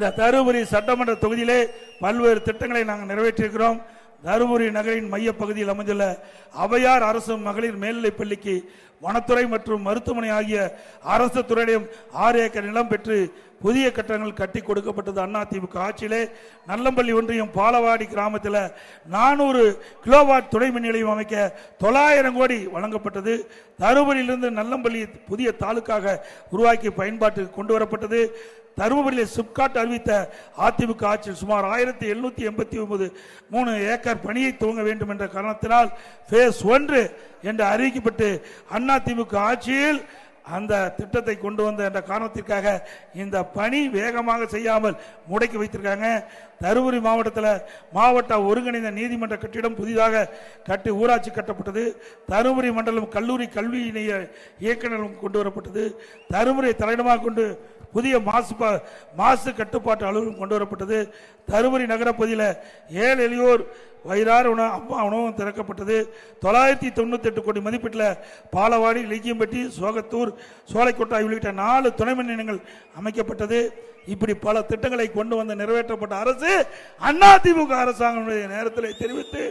இந்த தருமபுரி சட்டமன்ற தொகுதியிலே பல்வேறு திட்டங்களை நாங்கள் நிறைவேற்றியிருக்கிறோம். தருமபுரி நகரின் மைய பகுதியில் அமைந்துள்ள அவையார் அரசு மகளிர் மேல்நிலைப் பள்ளிக்கு வனத்துறை மற்றும் மருத்துவமனை ஆகிய அரசு துறையிடம் ஆறு ஏக்கர் நிலம் பெற்று புதிய கட்டணங்கள் கட்டி கொடுக்கப்பட்டது அதிமுக ஆட்சியிலே நல்லம்பள்ளி ஒன்றியம் பாலவாடி கிராமத்தில் நானூறு கிலோவாட் துணை மின் நிலையம் அமைக்க தொள்ளாயிரம் கோடி வழங்கப்பட்டது. தருமபுரியிலிருந்து நல்லம்பள்ளி புதிய தாலுக்காக உருவாக்கி பயன்பாட்டுக்கு கொண்டு வரப்பட்டது தருமபுரியில் சிப்காட் அறிவித்த அதிமுக ஆட்சியில் சுமார் ஆயிரத்தி எழுநூத்தி எண்பத்தி ஒன்பது மூணு ஏக்கர் பணியை துவங்க வேண்டும் என்ற காரணத்தினால் ஃபேஸ் ஒன்று என்று அறிவிக்கப்பட்டு அதிமுக ஆட்சியில் அந்த திட்டத்தை கொண்டு வந்த என்ற காரணத்திற்காக இந்த பணி வேகமாக செய்யாமல் முடக்கி வைத்திருக்காங்க. தருமபுரி மாவட்டத்தில் மாவட்ட ஒருங்கிணைந்த நீதிமன்ற கட்டிடம் புதிதாக கட்டி ஊராட்சி கட்டப்பட்டது. தருமபுரி மண்டலம் கல்லூரி கல்வி இணைய இயக்குநரும் கொண்டு வரப்பட்டது. தருமபுரி தலையிடமாக கொண்டு புதிய மாசு மாசு கட்டுப்பாட்டு அலுவலகம் கொண்டு வரப்பட்டது. தருமபுரி நகரப்பகுதியில் ஏழு எளியோர் வயிறார உணவு அம்மா உணவகம் திறக்கப்பட்டது. தொள்ளாயிரத்தி தொண்ணூத்தெட்டு கோடி மதிப்பீட்டில் பாலவாடி லிக்கியம்பட்டி சோகத்தூர் சோலைக்கோட்டை உள்ளிட்ட நாலு துணை மின் நிலையங்கள் அமைக்கப்பட்டது. இப்படி பல திட்டங்களை கொண்டு வந்து நிறைவேற்றப்பட்ட அரசு அதிமுக அரசாங்கம் நேரத்தில் தெரிவித்து